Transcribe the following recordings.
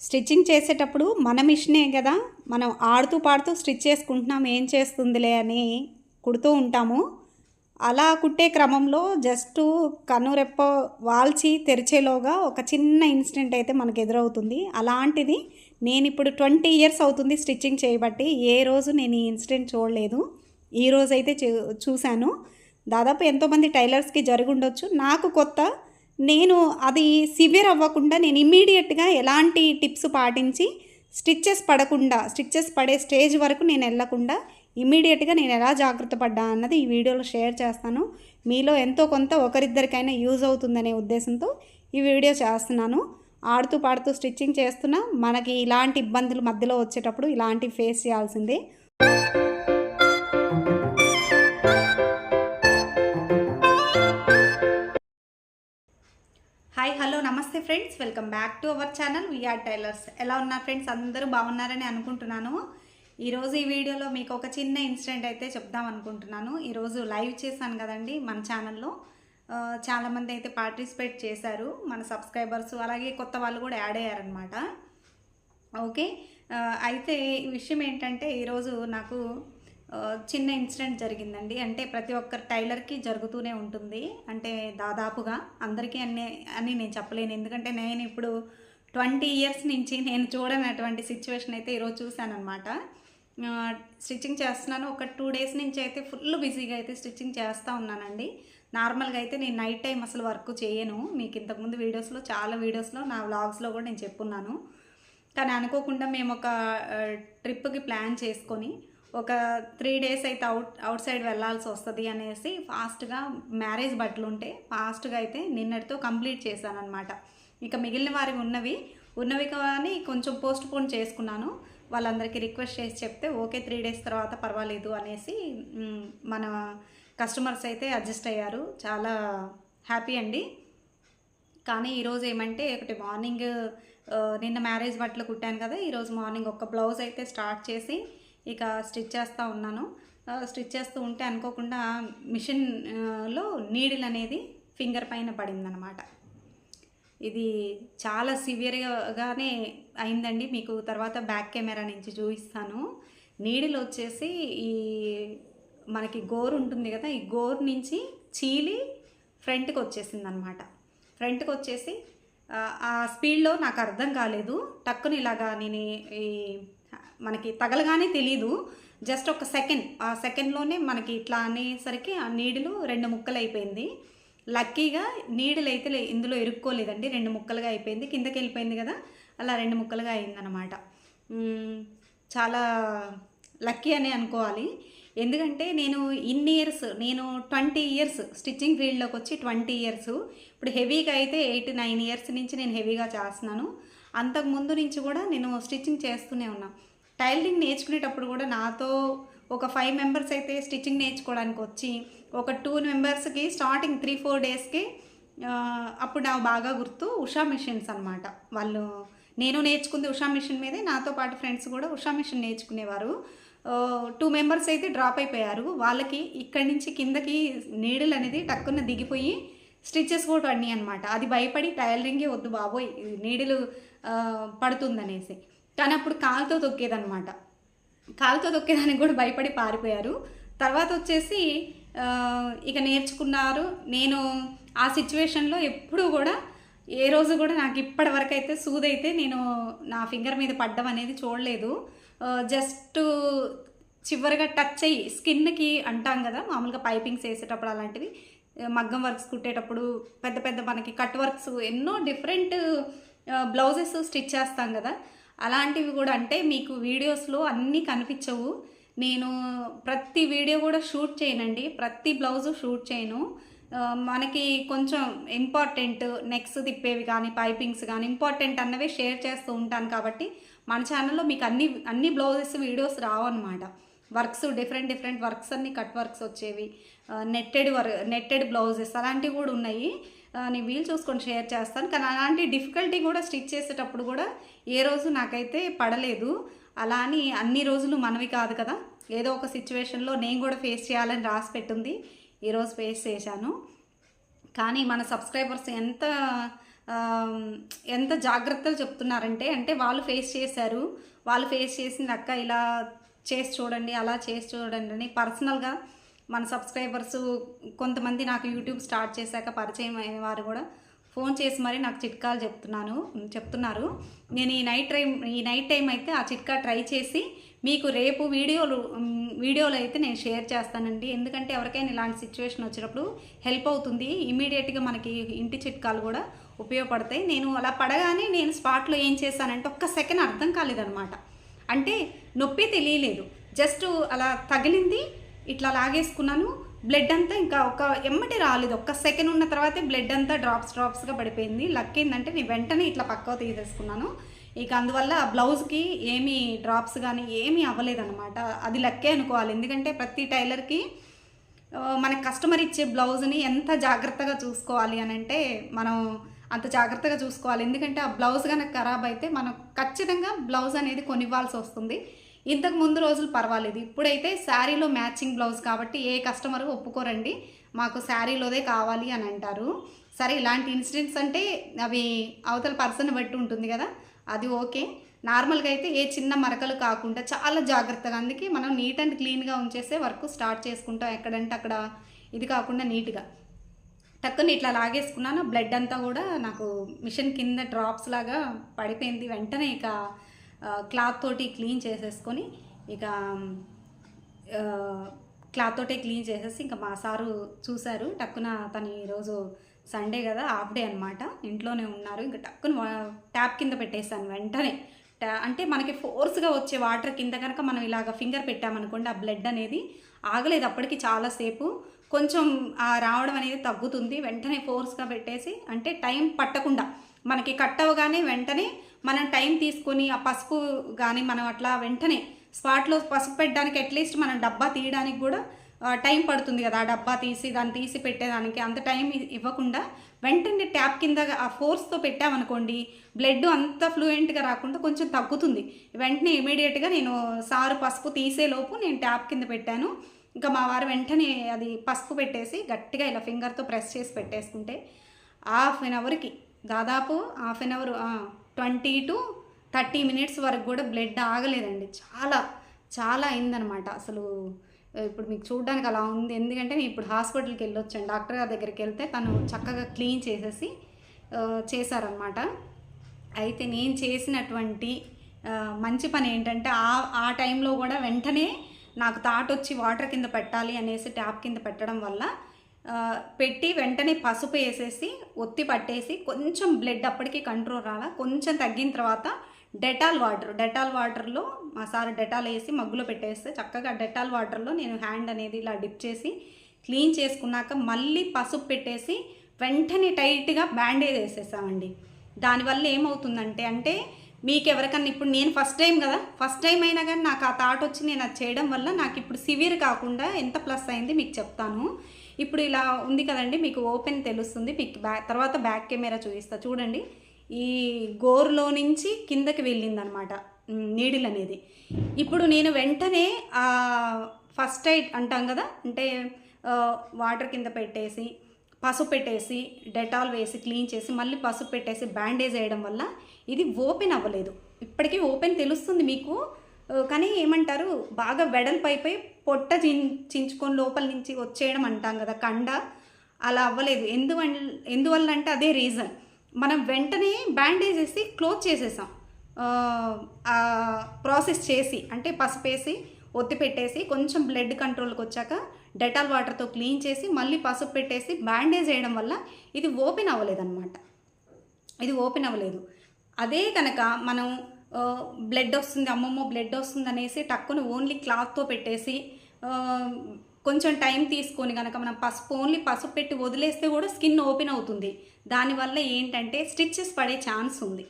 Stitching చేసేటప్పుడు మన మిషనే కదా. మనం ఆడుతూ పాడుతూ స్టిచ్ చేసుకుంటున్నాం ఏం చేస్తుందిలే అని కుడుతూ ఉంటాము. అలా కుట్టే క్రమంలో జస్ట్ కనురెప్ప వాల్చి తెరిచేలోగా ఒక చిన్న ఇన్సిడెంట్ అయితే మనకు ఎదురవుతుంది. అలాంటిది నేను ఇప్పుడు ట్వంటీ ఇయర్స్ అవుతుంది స్టిచ్చింగ్ చేయబట్టి ఏ రోజు నేను ఈ ఇన్సిడెంట్ చూడలేదు. ఈ రోజు అయితే చూ- చూశాను. దాదాపు ఎంతోమంది టైలర్స్కి జరిగి ఉండొచ్చు. నాకు కొత్త నేను అది సివియర్ అవ్వకుండా నేను ఇమీడియట్గా ఎలాంటి టిప్స్ పాటించి స్టిచ్చెస్ పడకుండా స్టిచ్చెస్ పడే స్టేజ్ వరకు నేను వెళ్ళకుండా ఇమీడియట్గా నేను ఎలా జాగ్రత్త పడ్డా అన్నది ఈ వీడియోలో షేర్ చేస్తాను. మీలో ఎంతో కొంత ఒకరిద్దరికైనా యూజ్ అవుతుందనే ఉద్దేశంతో ఈ వీడియో చేస్తున్నాను. ఆడుతూ పాడుతూ స్టిచ్చింగ్ చేస్తున్నా. మనకి ఇలాంటి ఇబ్బందులు మధ్యలో వచ్చేటప్పుడు ఇలాంటివి ఫేస్ చేయాల్సిందే. హాయ్ హలో నమస్తే friends. Welcome back to our channel. V R tailors ఎలా ఉన్నారు ఫ్రెండ్స్? అందరూ బాగున్నారని అనుకుంటున్నాను. ఈరోజు ఈ వీడియోలో మీకు ఒక చిన్న ఇన్సిడెంట్ అయితే చెప్దాం అనుకుంటున్నాను. ఈరోజు లైవ్ చేశాను కదండి మన ఛానల్లో. చాలామంది అయితే పార్టిసిపేట్ చేశారు. మన సబ్స్క్రైబర్స్ అలాగే కొత్త వాళ్ళు కూడా యాడ్ అయ్యారనమాట ఓకే? అయితే ఈ విషయం ఏంటంటే ఈరోజు నాకు చిన్న ఇన్సిడెంట్ జరిగిందండి. అంటే ప్రతి ఒక్క టైలర్కి జరుగుతూనే ఉంటుంది. అంటే దాదాపుగా అందరికీ అన్ని అని నేను చెప్పలేను. ఎందుకంటే నేను ఇప్పుడు ట్వంటీ ఇయర్స్ నుంచి నేను చూడనటువంటి సిచ్యువేషన్ అయితే ఈరోజు చూశానమాట స్టిచ్చింగ్ చేస్తున్నాను. ఒక టూ డేస్ నుంచి అయితే ఫుల్ బిజీగా అయితే స్టిచ్చింగ్ చేస్తూ ఉన్నానండి. నార్మల్గా అయితే నేను నైట్ టైం అసలు వర్క్ చేయను. మీకు ఇంతకుముందు వీడియోస్లో చాలా వీడియోస్లో నా వ్లాగ్స్లో కూడా నేను చెప్పున్నాను. కానీ అనుకోకుండా మేము ఒక ట్రిప్కి ప్లాన్ చేసుకొని ఒక త్రీ డేస్ అయితే అవుట్ అవుట్ సైడ్ వెళ్ళాల్సి వస్తుంది అనేసి ఫాస్ట్గా మ్యారేజ్ బట్టలు ఉంటే ఫాస్ట్గా అయితే నిన్నటితో కంప్లీట్ చేశాను అనమాట ఇక మిగిలిన వారి ఉన్నవి ఉన్నవి కానీ కొంచెం పోస్ట్ పోన్ చేసుకున్నాను. వాళ్ళందరికీ రిక్వెస్ట్ చేసి చెప్తే ఓకే త్రీ డేస్ తర్వాత పర్వాలేదు అనేసి మన కస్టమర్స్ అయితే అడ్జస్ట్ అయ్యారు. చాలా హ్యాపీ అండి. కానీ ఈరోజు ఏమంటే ఒకటి మార్నింగ్ నిన్న మ్యారేజ్ బట్టలు కుట్టాను కదా ఈరోజు మార్నింగ్ ఒక బ్లౌజ్ అయితే స్టార్ట్ చేసి ఇక స్టిచ్ చేస్తూ ఉన్నాను. స్టిచ్ చేస్తూ ఉంటే అనుకోకుండా మిషన్లో నీడిల్ అనేది ఫింగర్ పైన పడిందనమాట. ఇది చాలా సివియర్గానే అయిందండి. మీకు తర్వాత బ్యాక్ కెమెరా నుంచి చూపిస్తాను. నీడిల్ వచ్చేసి ఈ మనకి గోరు ఉంటుంది కదా ఈ గోరు నుంచి చీలి ఫ్రంట్కి వచ్చేసింది అనమాట ఫ్రంట్కి వచ్చేసి ఆ, స్పీడ్లో నాకు అర్థం కాలేదు. టక్కుని ఇలాగా నేను ఈ మనకి తగలగానే తెలీదు. జస్ట్ ఒక సెకండ్. ఆ సెకండ్లోనే మనకి ఇట్లా అనేసరికి ఆ నీడిలు రెండు ముక్కలు అయిపోయింది. లక్కీగా నీడలు అయితే లే- ఇందులో ఇరుక్కోలేదండి. రెండు ముక్కలుగా అయిపోయింది. కిందకి వెళ్ళిపోయింది కదా? అలా రెండు ముక్కలుగా అయిందనమాట చాలా లక్కీ అని అనుకోవాలి. ఎందుకంటే నేను ఇన్ని ఇయర్స్ నేను ట్వంటీ ఇయర్స్ స్టిచ్చింగ్ ఫీల్డ్లోకి వచ్చి ట్వంటీ ఇయర్స్. ఇప్పుడు హెవీగా అయితే ఎయిట్ నైన్ ఇయర్స్ నుంచి నేను హెవీగా చేస్తున్నాను. అంతకు ముందు నుంచి కూడా నేను స్టిచ్చింగ్ చేస్తూనే ఉన్నాను టైలరింగ్ నేర్చుకునేటప్పుడు కూడా నాతో ఒక ఫైవ్ మెంబర్స్ అయితే స్టిచ్చింగ్ నేర్చుకోవడానికి వచ్చి ఒక టూ మెంబర్స్కి స్టార్టింగ్ త్రీ ఫోర్ డేస్కి అప్పుడు నాకు బాగా గుర్తు ఉషా మిషన్స్ అనమాట వాళ్ళు నేను నేర్చుకుంది ఉషా మిషన్ మీదే నాతో పాటు ఫ్రెండ్స్ కూడా ఉషా మిషన్ నేర్చుకునేవారు. టూ మెంబర్స్ అయితే డ్రాప్ అయిపోయారు. వాళ్ళకి ఇక్కడి నుంచి కిందకి నీడలు అనేది టక్కున దిగిపోయి స్టిచ్చెస్ కూడా పడినాయి అనమాట అది భయపడి టైలరింగే వద్దు బాబోయ్ నీడలు పడుతుందనేసి. కానీ అప్పుడు కాలుతో తొక్కేదనమాట కాలుతో తొక్కేదానికి కూడా భయపడి పారిపోయారు. తర్వాత వచ్చేసి ఇక నేర్చుకున్నారు. నేను ఆ సిచ్యువేషన్లో ఎప్పుడూ కూడా ఏ రోజు కూడా నాకు ఇప్పటి వరకు అయితే సూదైతే నేను నా ఫింగర్ మీద పడ్డం అనేది చూడలేదు. జస్ట్ చివరిగా టచ్ అయ్యి స్కిన్కి అంటాం కదా మామూలుగా పైపింగ్స్ వేసేటప్పుడు అలాంటివి మగ్గం వర్క్స్ కుట్టేటప్పుడు పెద్ద పెద్ద మనకి కట్ వర్క్స్ ఎన్నో డిఫరెంట్ బ్లౌజెస్ స్టిచ్ చేస్తాం కదా అలాంటివి కూడా అంటే మీకు వీడియోస్లో అన్నీ కనిపించవు. నేను ప్రతి వీడియో కూడా షూట్ చేయనండి. ప్రతి బ్లౌజు షూట్ చేయను. మనకి కొంచెం ఇంపార్టెంట్ నెక్స్ తిప్పేవి కానీ పైపింగ్స్ కానీ ఇంపార్టెంట్ అన్నవే షేర్ చేస్తూ ఉంటాను కాబట్టి మన ఛానల్లో మీకు అన్ని అన్ని బ్లౌజెస్ వీడియోస్ రావన్నమాట. వర్క్స్ డిఫరెంట్ డిఫరెంట్ వర్క్స్ అన్ని కట్ వర్క్స్ వచ్చేవి. నెట్టెడ్ వర్ నెట్టెడ్ బ్లౌజెస్ అలాంటివి కూడా ఉన్నాయి. నేను వీలు చూసుకొని షేర్ చేస్తాను. కానీ అలాంటి డిఫికల్టీ కూడా స్టిచ్ చేసేటప్పుడు కూడా ఏ రోజు నాకైతే పడలేదు. అలా అని అన్ని రోజులు మనవి కాదు కదా. ఏదో ఒక సిచ్యువేషన్లో నేను కూడా ఫేస్ చేయాలని రాసి పెట్టుంది. ఈరోజు ఫేస్ చేశాను. కానీ మన సబ్స్క్రైబర్స్ ఎంత ఎంత జాగ్రత్తలు చెప్తున్నారంటే అంటే వాళ్ళు ఫేస్ చేశారు. వాళ్ళు ఫేస్ చేసిన అక్క ఇలా చేసి చూడండి అలా చేసి చూడండి అని పర్సనల్గా మన సబ్స్క్రైబర్స్ కొంతమంది నాకు యూట్యూబ్ స్టార్ట్ చేశాక పరిచయం అయిన వారు కూడా ఫోన్ చేసి మరి నాకు చిట్కాలు చెప్తున్నాను చెప్తున్నారు. నేను ఈ నైట్ టైం ఈ నైట్ టైం అయితే ఆ చిట్కా ట్రై చేసి మీకు రేపు వీడియోలు వీడియోలు అయితే నేను షేర్ చేస్తానండి. ఎందుకంటే ఎవరికైనా ఇలాంటి సిచ్యువేషన్ వచ్చినప్పుడు హెల్ప్ అవుతుంది. ఇమీడియట్గా మనకి ఇంటి చిట్కాలు కూడా ఉపయోగపడతాయి. నేను అలా పడగానే నేను స్పాట్లో ఏం చేశానంటే ఒక్క సెకండ్ అర్థం కాలేదనమాట అంటే నొప్పి తెలియలేదు. జస్ట్ అలా తగిలింది ఇట్లా లాగేసుకున్నాను. బ్లడ్ అంతా ఇంకా ఒక ఎమ్మటి రాలేదు. ఒక్క సెకండ్ ఉన్న తర్వాతే బ్లడ్ అంతా డ్రాప్స్ డ్రాప్స్గా పడిపోయింది. లక్ ఏంటంటే నేను వెంటనే ఇట్లా పక్కకు తీసేసుకున్నాను. ఇక అందువల్ల ఆ బ్లౌజ్కి ఏమీ డ్రాప్స్ కానీ ఏమీ అవ్వలేదన్నమాట. అది లక్కే అనుకోవాలి. ఎందుకంటే ప్రతి టైలర్కి మనకి కస్టమర్ ఇచ్చే బ్లౌజ్ని ఎంత జాగ్రత్తగా చూసుకోవాలి అని అంటే మనం అంత జాగ్రత్తగా చూసుకోవాలి. ఎందుకంటే ఆ బ్లౌజ్ కనుక ఖరాబ్ అయితే మనం ఖచ్చితంగా బ్లౌజ్ అనేది కొనివ్వాల్సి వస్తుంది. ఇంతకు ముందు రోజులు పర్వాలేదు. ఇప్పుడైతే శారీలో మ్యాచింగ్ బ్లౌజ్ కాబట్టి ఏ కస్టమర్ ఒప్పుకోరండి. మాకు శారీలోదే కావాలి అని అంటారు. సరే ఇలాంటి ఇన్సిడెంట్స్ అంటే అవి అవతల పర్సన్ బట్టి ఉంటుంది కదా. అది ఓకే. నార్మల్గా అయితే ఏ చిన్న మరకలు కాకుండా చాలా జాగ్రత్తగా అందుకే మనం నీట్ అండ్ క్లీన్గా ఉంచేసే వర్క్ స్టార్ట్ చేసుకుంటాం ఎక్కడంటే అక్కడ. ఇది కాకుండా నీట్గా. టక్కుని ఇట్లా లాగేసుకున్నాను బ్లడ్ అంతా కూడా నాకు మిషన్ కింద డ్రాప్స్ లాగా పడిపోయింది. వెంటనే ఇక క్లాత్ తోటి క్లీన్ చేసేసుకొని ఇక క్లాత్ తోటే క్లీన్ చేసేసి ఇంకా మా సారు చూశారు. టక్కున తను ఈరోజు సండే కదా హాఫ్ డే అనమాట ఇంట్లోనే ఉన్నారు. ఇంకా టక్కున ట్యాప్ కింద పెట్టేశాను వెంటనే. అంటే మనకి ఫోర్స్గా వచ్చే వాటర్ కింద కనుక మనం ఇలాగ ఫింగర్ పెట్టామనుకోండి ఆ బ్లడ్ అనేది ఆగలేదు అప్పటికి చాలాసేపు కొంచెం రావడం అనేది తగ్గుతుంది. వెంటనే ఫోర్స్గా పెట్టేసి అంటే టైం పట్టకుండా మనకి కట్ అవ్వగానే వెంటనే మనం టైం తీసుకొని ఆ పసుపు కానీ మనం అట్లా వెంటనే స్పాట్లో పసుపు పెట్టడానికి అట్లీస్ట్ మనం డబ్బా తీయడానికి కూడా టైం పడుతుంది కదా. ఆ డబ్బా తీసి దాన్ని తీసి పెట్టేదానికి అంత టైం ఇవ్వకుండా వెంటనే ట్యాప్ కింద ఆ ఫోర్స్తో పెట్టామనుకోండి బ్లడ్ అంత ఫ్లూయెంట్గా రాకుండా కొంచెం తగ్గుతుంది. వెంటనే ఇమీడియట్గా నేను సారు పసుపు తీసేలోపు నేను ట్యాప్ కింద పెట్టాను. ఇంకా మా వారు వెంటనే అది పసుపు పెట్టేసి గట్టిగా ఇలా ఫింగర్తో ప్రెస్ చేసి పెట్టేసుకుంటే హాఫ్ అన్ అవర్కి దాదాపు half an hour twenty to thirty minutes వరకు కూడా బ్లడ్ ఆగలేదండి. చాలా చాలా అయిందనమాట. అసలు ఇప్పుడు మీకు చూడడానికి అలా ఉంది. ఎందుకంటే నేను ఇప్పుడు హాస్పిటల్కి వెళ్ళొచ్చాను డాక్టర్ గారి దగ్గరికి వెళ్తే తను చక్కగా క్లీన్ చేసేసి చేశారనమాట. అయితే నేను చేసినటువంటి మంచి పని ఏంటంటే ఆ ఆ టైంలో కూడా వెంటనే నాకు తాటొచ్చి వచ్చి వాటర్ కింద పెట్టాలి అనేసి ట్యాప్ కింద పెట్టడం వల్ల పెట్టి వెంటనే పసుపు వేసేసి ఒత్తి పట్టేసి కొంచెం బ్లడ్ అప్పటికి కంట్రోల్ రాలా. కొంచెం తగ్గిన తర్వాత డెటాల్ వాటర్ డెటాల్ వాటర్లో మా సార్ డెటాల్ వేసి మగ్గులో పెట్టేస్తే చక్కగా డెటాల్ వాటర్లో నేను హ్యాండ్ అనేది ఇలా డిప్ చేసి క్లీన్ చేసుకున్నాక మళ్ళీ పసుపు పెట్టేసి వెంటనే టైట్గా బ్యాండేజ్ వేసేసామండి. దానివల్ల ఏమవుతుందంటే అంటే మీకు ఎవరికన్నా ఇప్పుడు నేను ఫస్ట్ టైం కదా ఫస్ట్ టైం అయినా కానీ నాకు ఆ థాట్ వచ్చి నేను అది చేయడం వల్ల నాకు ఇప్పుడు సివియర్ కాకుండా ఎంత ప్లస్ అయింది మీకు చెప్తాను. ఇప్పుడు ఇలా ఉంది కదండి మీకు ఓపెన్ తెలుస్తుంది. మీకు బ్యాక్ తర్వాత బ్యాక్ కెమెరా చూపిస్తా. చూడండి. ఈ గోరులో నుంచి కిందకి వెళ్ళిందనమాట. నీడిల్ అనేది. ఇప్పుడు నేను వెంటనే ఫస్ట్ ఎయిడ్ అంటాం కదా అంటే వాటర్ కింద పెట్టేసి పసుపు పెట్టేసి డెటాల్ వేసి క్లీన్ చేసి మళ్ళీ పసుపు పెట్టేసి బ్యాండేజ్ వేయడం వల్ల ఇది ఓపెన్ అవ్వలేదు. ఇప్పటికీ ఓపెన్ తెలుస్తుంది మీకు. కానీ ఏమంటారు బాగా వెడల్పు అయిపోయి పొట్ట చిం చించుకొని లోపల నుంచి వచ్చేయడం అంటాం కదా కండ అలా అవ్వలేదు. ఎందువల్ల ఎందువల్ల అంటే అదే రీజన్. మనం వెంటనే బ్యాండేజ్ వేసి క్లోజ్ చేసేసాం. ప్రాసెస్ చేసి అంటే పసుపేసి ఒత్తి పెట్టేసి కొంచెం బ్లడ్ కంట్రోల్కి వచ్చాక డెటాల్ వాటర్తో క్లీన్ చేసి మళ్ళీ పసుపు పెట్టేసి బ్యాండేజ్ వేయడం వల్ల ఇది ఓపెన్ అవ్వలేదన్నమాట. ఇది ఓపెన్ అవ్వలేదు. అదే కనుక మనం బ్లడ్ వస్తుంది అమ్మమ్మ బ్లడ్ వస్తుంది అనేసి టక్కును ఓన్లీ క్లాత్తో పెట్టేసి కొంచెం టైం తీసుకొని కనుక మనం పసుపు ఓన్లీ పసుపు పెట్టి వదిలేస్తే కూడా స్కిన్ ఓపెన్ అవుతుంది. దానివల్ల ఏంటంటే స్టిచ్చెస్ పడే ఛాన్స్ ఉంది.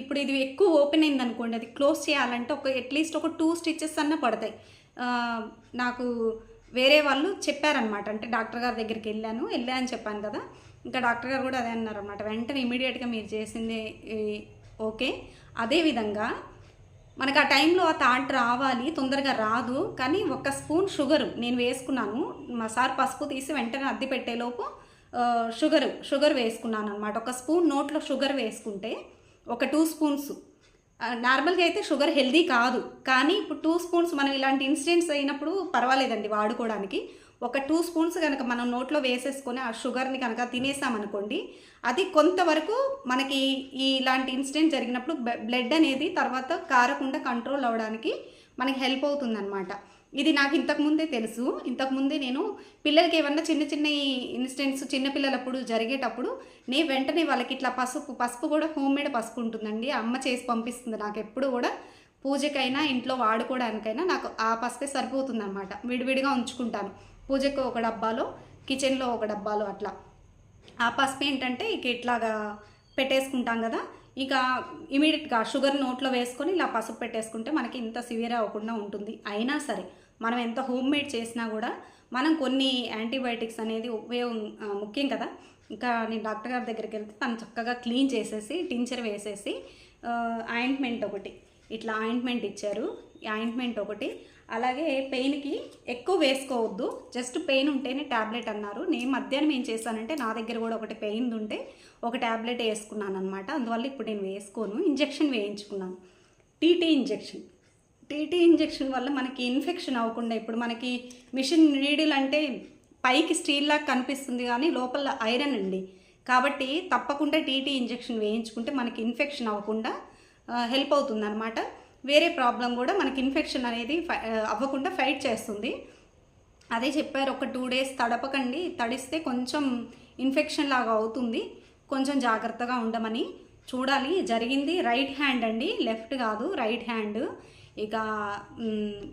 ఇప్పుడు ఇది ఎక్కువ ఓపెన్ అయింది అనుకోండి అది క్లోజ్ చేయాలంటే ఒక అట్లీస్ట్ ఒక టూ స్టిచ్చెస్ అన్న పడతాయి. నాకు వేరే వాళ్ళు చెప్పారనమాట అంటే డాక్టర్ గారి దగ్గరికి వెళ్ళాను వెళ్ళా అని చెప్పాను కదా. ఇంకా డాక్టర్ గారు కూడా అదే అన్నారనమాట వెంటనే ఇమీడియట్గా మీరు చేసింది ఓకే? అదేవిధంగా మనకు ఆ టైంలో ఆ థాట్ రావాలి తొందరగా రాదు కానీ ఒక స్పూన్ షుగర్ నేను వేసుకున్నాను. మా సార్ పసుపు తీసి వెంటనే అద్ది పెట్టేలోపు షుగర్ షుగర్ వేసుకున్నాను అనమాట ఒక స్పూన్ నోట్లో షుగర్ వేసుకుంటే ఒక టూ స్పూన్స్. నార్మల్గా అయితే షుగర్ హెల్దీ కాదు కానీ ఇప్పుడు టూ స్పూన్స్ మనం ఇలాంటి ఇన్సిడెంట్స్ అయినప్పుడు పర్వాలేదండి వాడుకోవడానికి. ఒక టూ స్పూన్స్ కనుక మనం నోట్లో వేసేసుకొని ఆ షుగర్ని కనుక తినేసామనుకోండి అది కొంతవరకు మనకి ఇలాంటి ఇన్సిడెంట్ జరిగినప్పుడు బ్లడ్ అనేది తర్వాత కారకుండా కంట్రోల్ అవ్వడానికి మనకి హెల్ప్ అవుతుందన్నమాట. ఇది నాకు ఇంతకుముందే తెలుసు. ఇంతకుముందే నేను పిల్లలకి ఏమన్నా చిన్న చిన్న ఇన్సిడెంట్స్ చిన్న పిల్లలప్పుడు జరిగేటప్పుడు నేను వెంటనే వాళ్ళకి ఇట్లా పసుపు పసుపు కూడా హోమ్ మేడ్ పసుపు ఉంటుందండి. అమ్మ చేసి పంపిస్తుంది నాకు ఎప్పుడు కూడా. పూజకైనా ఇంట్లో వాడుకోవడానికైనా నాకు ఆ పసుపే సరిపోతుంది అనమాట విడివిడిగా ఉంచుకుంటాను. పూజకు ఒక డబ్బాలో కిచెన్లో ఒక డబ్బాలో అట్లా. ఆ పసుపు ఏంటంటే ఇక ఇట్లాగా పెట్టేసుకుంటాం కదా. ఇక ఇమీడియట్గా షుగర్ నోట్లో వేసుకొని ఇలా పసుపు పెట్టేసుకుంటే మనకి ఇంత సివియర్ అవ్వకుండా ఉంటుంది. అయినా సరే మనం ఎంత హోమ్ మేడ్ చేసినా కూడా మనం కొన్ని యాంటీబయాటిక్స్ అనేది ఉపయోగం ముఖ్యం కదా. ఇంకా నేను డాక్టర్ గారి దగ్గరికి వెళ్తే తను చక్కగా క్లీన్ చేసేసి టించర్ వేసేసి ఆయింట్మెంట్ ఒకటి. ఇట్లా ఆయింట్మెంట్ ఇచ్చారు. ఆయింట్మెంట్ ఒకటి అలాగే పెయిన్కి ఎక్కువ వేసుకోవద్దు. జస్ట్ పెయిన్ ఉంటేనే ట్యాబ్లెట్ అన్నారు. నేను మధ్యాహ్నం ఏం చేశానంటే నా దగ్గర కూడా ఒకటి పెయిన్ ఉంటే ఒక ట్యాబ్లెట్ వేసుకున్నాను అనమాట అందువల్ల ఇప్పుడు నేను వేసుకోను. Injection వేయించుకున్నాను. TT injection. TT injection వల్ల మనకి ఇన్ఫెక్షన్ అవ్వకుండా ఇప్పుడు మనకి మిషన్ నీడిల్ అంటే పైకి స్టీల్ లాగా కనిపిస్తుంది కానీ లోపల ఐరన్ అండి. కాబట్టి తప్పకుండా టీటీ ఇంజెక్షన్ వేయించుకుంటే మనకి ఇన్ఫెక్షన్ అవ్వకుండా హెల్ప్ అవుతుంది అనమాట వేరే ప్రాబ్లం కూడా మనకి ఇన్ఫెక్షన్ అనేది ఫై- అవ్వకుండా ఫైట్ చేస్తుంది. అదే చెప్పారు ఒక టూ డేస్ తడపకండి. తడిస్తే కొంచెం ఇన్ఫెక్షన్ లాగా అవుతుంది. కొంచెం జాగ్రత్తగా ఉండమని. చూడాలి జరిగింది రైట్ హ్యాండ్ అండి. లెఫ్ట్ కాదు రైట్ హ్యాండ్. ఇక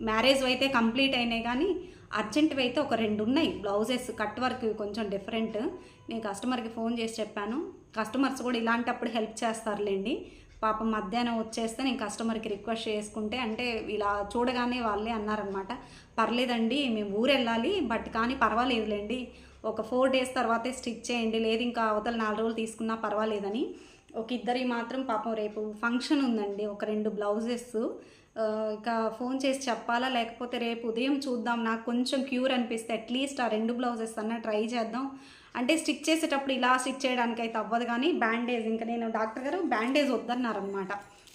మ్యారేజ్ అయితే కంప్లీట్ అయినాయి కానీ అర్జెంట్వి అయితే ఒక రెండు ఉన్నాయి. బ్లౌజెస్ కట్ వర్క్ కొంచెం డిఫరెంట్. నేను కస్టమర్కి ఫోన్ చేసి చెప్పాను. కస్టమర్స్ కూడా ఇలాంటప్పుడు హెల్ప్ చేస్తారులేండి. పాపం మధ్యాహ్నం వచ్చేస్తే నేను కస్టమర్కి రిక్వెస్ట్ చేసుకుంటే అంటే ఇలా చూడగానే వాళ్ళే అన్నారనమాట పర్లేదండి మేము ఊరు వెళ్ళాలి బట్ కానీ పర్వాలేదులేండి. ఒక ఫోర్ డేస్ తర్వాతే స్టిచ్ చేయండి. లేదు ఇంకా అవతల నాలుగు రోజులు తీసుకున్నా పర్వాలేదని. ఒక ఇద్దరి మాత్రం పాపం రేపు ఫంక్షన్ ఉందండి ఒక రెండు బ్లౌజెస్. ఇంకా ఫోన్ చేసి చెప్పాలా? లేకపోతే రేపు ఉదయం చూద్దాం. నాకు కొంచెం క్యూర్ అనిపిస్తే అట్లీస్ట్ ఆ రెండు బ్లౌజెస్ అన్న ట్రై చేద్దాం. అంటే స్టిచ్ చేసేటప్పుడు ఇలా స్టిచ్ చేయడానికి అయితే అవ్వదు కానీ బ్యాండేజ్ ఇంకా నేను డాక్టర్ గారు బ్యాండేజ్ వద్దన్నారనమాట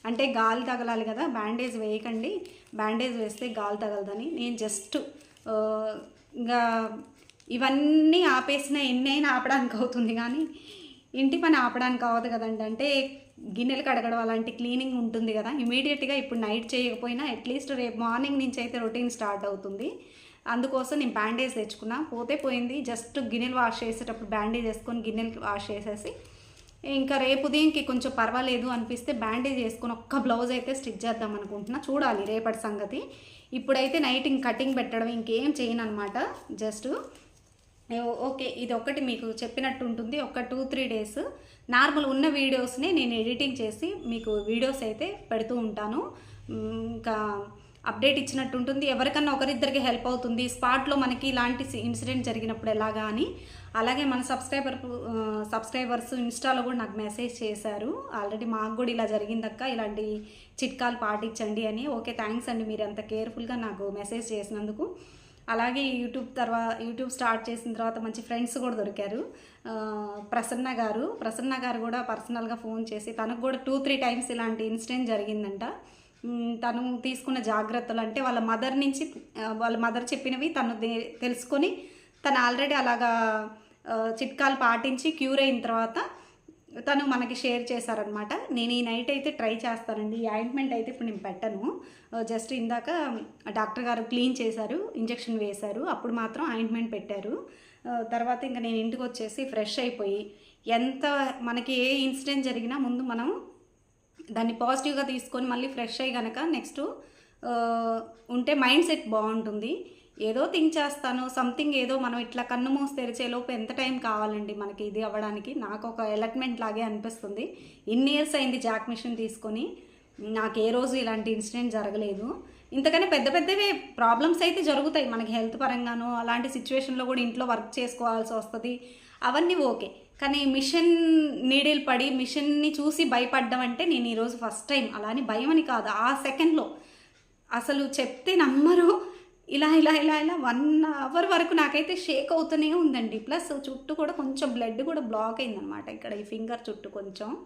అంటే గాలి తగలాలి కదా బ్యాండేజ్ వేయకండి బ్యాండేజ్ వేస్తే గాలి తగలదని. నేను జస్ట్ ఇంకా ఇవన్నీ ఆపేసిన ఎన్నైనా ఆపడానికి అవుతుంది కానీ ఇంటి పని ఆపడానికి అవ్వదు కదండి. అంటే గిన్నెలు కడగడం అలాంటి క్లీనింగ్ ఉంటుంది కదా ఇమీడియట్గా ఇప్పుడు నైట్ చేయకపోయినా అట్లీస్ట్ రేపు మార్నింగ్ నుంచి అయితే రొటీన్ స్టార్ట్ అవుతుంది. అందుకోసం నేను బ్యాండేజ్ తెచ్చుకున్నా. పోతే పోయింది. జస్ట్ గిన్నెలు వాష్ చేసేటప్పుడు బ్యాండేజ్ వేసుకొని గిన్నెలు వాష్ చేసేసి ఇంకా రేపు దీనికి కొంచెం పర్వాలేదు అనిపిస్తే బ్యాండేజ్ వేసుకొని ఒక్క బ్లౌజ్ అయితే స్టిచ్ చేద్దాం అనుకుంటున్నా. చూడాలి రేపటి సంగతి. ఇప్పుడైతే నైట్ ఇంక కటింగ్ పెట్టడం ఇంకేం చేయను అనమాట జస్ట్ ఓకే ఇది ఒకటి మీకు చెప్పినట్టు ఉంటుంది. ఒక టూ త్రీ డేస్ నార్మల్ ఉన్న వీడియోస్ని నేను ఎడిటింగ్ చేసి మీకు వీడియోస్ అయితే పెడుతూ ఉంటాను. ఇంకా అప్డేట్ ఇచ్చినట్టు ఉంటుంది ఎవరికన్నా ఒకరిద్దరికి హెల్ప్ అవుతుంది. స్పాట్లో మనకి ఇలాంటి ఇన్సిడెంట్ జరిగినప్పుడు ఎలాగా అని. అలాగే మన సబ్స్క్రైబర్ సబ్స్క్రైబర్స్ ఇన్స్టాలో కూడా నాకు మెసేజ్ చేశారు. ఆల్రెడీ మాకు కూడా ఇలా జరిగిందక్క. ఇలాంటి చిట్కాలు పాటించండి అని. ఓకే థ్యాంక్స్ అండి మీరు అంత కేర్ఫుల్గా నాకు మెసేజ్ చేసినందుకు. అలాగే యూట్యూబ్ తర్వాత యూట్యూబ్ స్టార్ట్ చేసిన తర్వాత మంచి ఫ్రెండ్స్ కూడా దొరికారు. ప్రసన్న గారు. ప్రసన్న గారు కూడా పర్సనల్గా ఫోన్ చేసి తనకు కూడా టూ త్రీ టైమ్స్ ఇలాంటి ఇన్సిడెంట్ జరిగిందంట. తను తీసుకున్న జాగ్రత్తలు అంటే వాళ్ళ మదర్ నుంచి వాళ్ళ మదర్ చెప్పినవి తను తెలుసుకొని తను ఆల్రెడీ అలాగా చిట్కాలు పాటించి క్యూర్ అయిన తర్వాత తను మనకి షేర్ చేశారనమాట నేను ఈ నైట్ అయితే ట్రై చేస్తానండి. ఈ ఆయింట్మెంట్ అయితే ఇప్పుడు నేను పెట్టను. జస్ట్ ఇందాక డాక్టర్ గారు క్లీన్ చేశారు ఇంజెక్షన్ వేశారు అప్పుడు మాత్రం ఆయింట్మెంట్ పెట్టారు. తర్వాత ఇంకా నేను ఇంటికి వచ్చేసి ఫ్రెష్ అయిపోయి ఎంత మనకి ఏ ఇన్సిడెంట్ జరిగినా ముందు మనం దాన్ని పాజిటివ్గా తీసుకొని మళ్ళీ ఫ్రెష్ అయ్యి కనుక నెక్స్ట్ ఉంటే మైండ్ సెట్ బాగుంటుంది. ఏదో థింక్ చేస్తాను సంథింగ్ ఏదో మనం ఇట్లా కన్ను మూసి తెరిచే లోపు ఎంత టైం కావాలండి మనకి ఇది అవ్వడానికి? నాకు ఒక ఎలట్మెంట్ లాగే అనిపిస్తుంది. ఇన్ని ఇయర్స్ అయింది జాక్ మిషన్ తీసుకొని నాకు ఏ రోజు ఇలాంటి ఇన్సిడెంట్ జరగలేదు. ఇంతకనే పెద్ద పెద్దవే ప్రాబ్లమ్స్ అయితే జరుగుతాయి మనకి హెల్త్ పరంగాను అలాంటి సిచ్యువేషన్లో కూడా ఇంట్లో వర్క్ చేసుకోవాల్సి వస్తుంది. అవన్నీ ఓకే. కానీ మిషన్ నీడిల్ పడి మిషన్ని చూసి భయపడ్డం అంటే నేను ఈరోజు ఫస్ట్ టైం. అలా అని భయం అని కాదు. ఆ సెకండ్లో అసలు చెప్తే నమ్మరు. ఇలా ఇలా ఇలా ఇలా వన్ అవర్ వరకు నాకైతే షేక్ అవుతూనే ఉందండి. ప్లస్ చుట్టూ కూడా కొంచెం బ్లడ్ కూడా బ్లాక్ అయిందనమాట. ఇక్కడ ఈ ఫింగర్ చుట్టూ కొంచెం.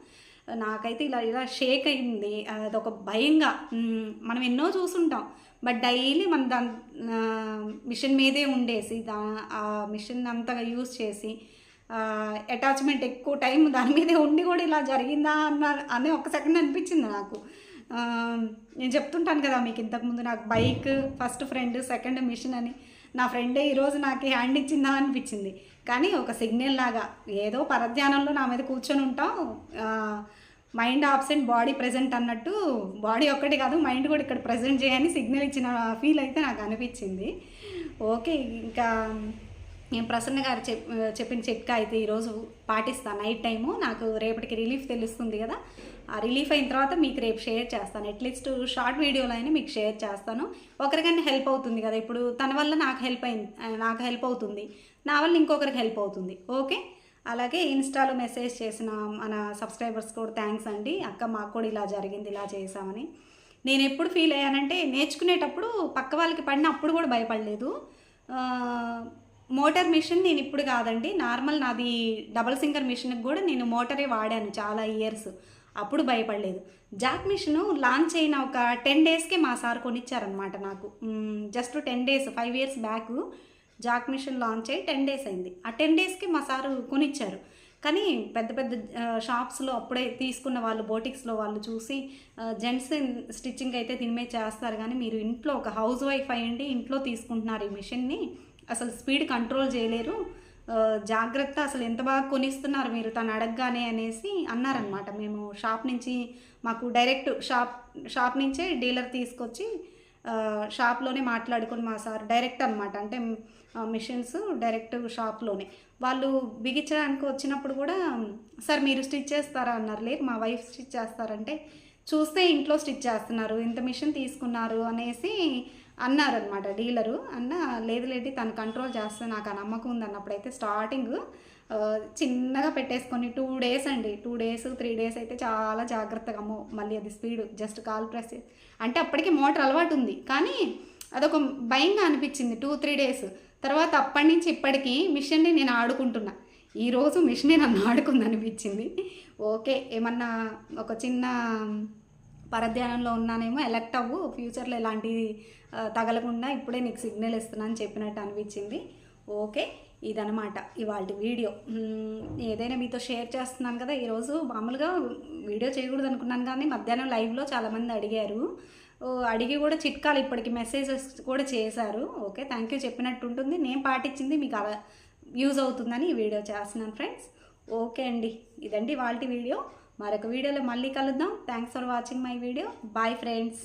నాకైతే ఇలా ఇలా షేక్ అయింది. అదొక భయంగా. మనం ఎన్నో చూసుంటాం. బట్ డైలీ మన దాని మిషన్ మీదే ఉండేసి దా ఆ మిషన్ అంతగా యూజ్ చేసి అటాచ్మెంట్ ఎక్కువ టైం దాని మీదే ఉండి కూడా ఇలా జరిగిందా అన్న అని ఒక సెకండ్ అనిపించింది నాకు. నేను చెప్తుంటాను కదా మీకు ఇంతకుముందు నాకు bike first friend second machine అని. నా ఫ్రెండే ఈరోజు నాకు హ్యాండ్ ఇచ్చిందా అనిపించింది. కానీ ఒక సిగ్నల్ లాగా ఏదో పరధ్యానంలో నా మీద కూర్చొని ఉంటాం. మైండ్ ఆబ్సెంట్ బాడీ ప్రజెంట్ అన్నట్టు బాడీ ఒక్కటి కాదు మైండ్ కూడా ఇక్కడ ప్రజెంట్ చేయని సిగ్నల్ ఇచ్చిన ఫీల్ అయితే నాకు అనిపించింది. ఓకే ఇంకా నేను ప్రసన్న గారు చెప్ చెప్పిన చిట్కా అయితే ఈరోజు పాటిస్తాను నైట్ టైము నాకు రేపటికి రిలీఫ్ తెలుస్తుంది కదా. ఆ రిలీఫ్ అయిన తర్వాత మీకు రేపు షేర్ చేస్తాను. అట్లీస్ట్ షార్ట్ వీడియోలో అయినా మీకు షేర్ చేస్తాను. ఒకరికైనా హెల్ప్ అవుతుంది కదా. ఇప్పుడు తన వల్ల నాకు హెల్ప్ అయింది నాకు హెల్ప్ అవుతుంది. నా వల్ల ఇంకొకరికి హెల్ప్ అవుతుంది. ఓకే? అలాగే ఇన్స్టాలో మెసేజ్ చేసిన మన సబ్స్క్రైబర్స్ కూడా థ్యాంక్స్ అండి. అక్క మాకు కూడా ఇలా జరిగింది ఇలా చేసామని నేను ఎప్పుడు ఫీల్ అయ్యానంటే నేర్చుకునేటప్పుడు పక్క వాళ్ళకి పడిన అప్పుడు కూడా భయపడలేదు. మోటార్ మిషన్ నేను ఇప్పుడు కాదండి నార్మల్ నాది డబల్ సింగర్ మిషన్కి కూడా నేను మోటరే వాడాను చాలా ఇయర్స్. అప్పుడు భయపడలేదు. జాక్ మిషన్ లాంచ్ అయిన ఒక టెన్ డేస్కే మా సార్ కొనిచ్చారనమాట నాకు. Just ten days five years back Jack machine launch అయ్యి టెన్ డేస్ అయింది. ఆ టెన్ డేస్కి మా సారు కొనిచ్చారు. కానీ పెద్ద పెద్ద షాప్స్లో అప్పుడే తీసుకున్న వాళ్ళు బోటిక్స్లో వాళ్ళు చూసి జెంట్స్ స్టిచ్చింగ్ అయితే తినిమే చేస్తారు. కానీ మీరు ఇంట్లో ఒక హౌస్ వైఫ్ అయ్యండి ఇంట్లో తీసుకుంటున్నారు ఈ మిషన్ని. అసలు స్పీడ్ కంట్రోల్ చేయలేరు. జాగ్రత్త అసలు ఎంత బాగా కొనిస్తున్నారు మీరు తను అడగగానే అనేసి అన్నారనమాట మేము షాప్ నుంచి మాకు డైరెక్ట్ షాప్ షాప్ నుంచే డీలర్ తీసుకొచ్చి షాప్లోనే మాట్లాడుకుని మా సార్ డైరెక్ట్ అనమాట అంటే మిషన్స్ డైరెక్ట్ షాప్లోనే. వాళ్ళు బిగించడానికి వచ్చినప్పుడు కూడా సార్ మీరు స్టిచ్ చేస్తారా? అన్నారు. లేదు మా వైఫ్ స్టిచ్ చేస్తారంటే చూస్తే ఇంట్లో స్టిచ్ చేస్తున్నారు. ఇంత మిషన్ తీసుకున్నారు అనేసి అన్నారనమాట డీలరు. అన్న లేదు లేదు తను కంట్రోల్ చేస్తే నాకు ఆ నమ్మకం ఉంది అన్నప్పుడైతే స్టార్టింగ్ చిన్నగా పెట్టేసుకొని టూ డేస్ అండి. టూ డేస్ త్రీ డేస్ అయితే చాలా జాగ్రత్తగా అమ్మో మళ్ళీ అది స్పీడ్ జస్ట్ కాల్ ప్రెస్ అంటే అప్పటికి మోటార్ అలవాటు ఉంది. కానీ అదొక భయంగా అనిపించింది టూ త్రీ డేస్ తర్వాత అప్పటి నుంచి ఇప్పటికీ మిషన్ని నేను ఆడుకుంటున్నా. ఈరోజు మిషనే నన్ను ఆడుకుంది అనిపించింది ఓకే ఏమన్నా ఒక చిన్న పరధ్యానంలో ఉన్నానేమో ఎలక్ట్ అవ్వు ఫ్యూచర్లో ఎలాంటివి తగలకుండా ఇప్పుడే నీకు సిగ్నల్ ఇస్తున్నాను చెప్పినట్టు అనిపించింది. ఓకే ఇదనమాట ఇవాళ వీడియో. ఏదైనా మీతో షేర్ చేస్తున్నాను కదా ఈరోజు మామూలుగా వీడియో చేయకూడదు అనుకున్నాను కానీ మధ్యాహ్నం లైవ్లో చాలామంది అడిగారు. అడిగి కూడా చిట్కాలు ఇప్పటికి మెసేజెస్ కూడా చేశారు. ఓకే థ్యాంక్ యూ చెప్పినట్టు ఉంటుంది. నేను పాటించింది మీకు అలా యూజ్ అవుతుందని ఈ వీడియో చేస్తున్నాను ఫ్రెండ్స్. ఓకే అండి ఇదండి వాళ్ళ వీడియో. మరొక వీడియోలో మళ్ళీ కలుద్దాం. Thanks for watching my video bye friends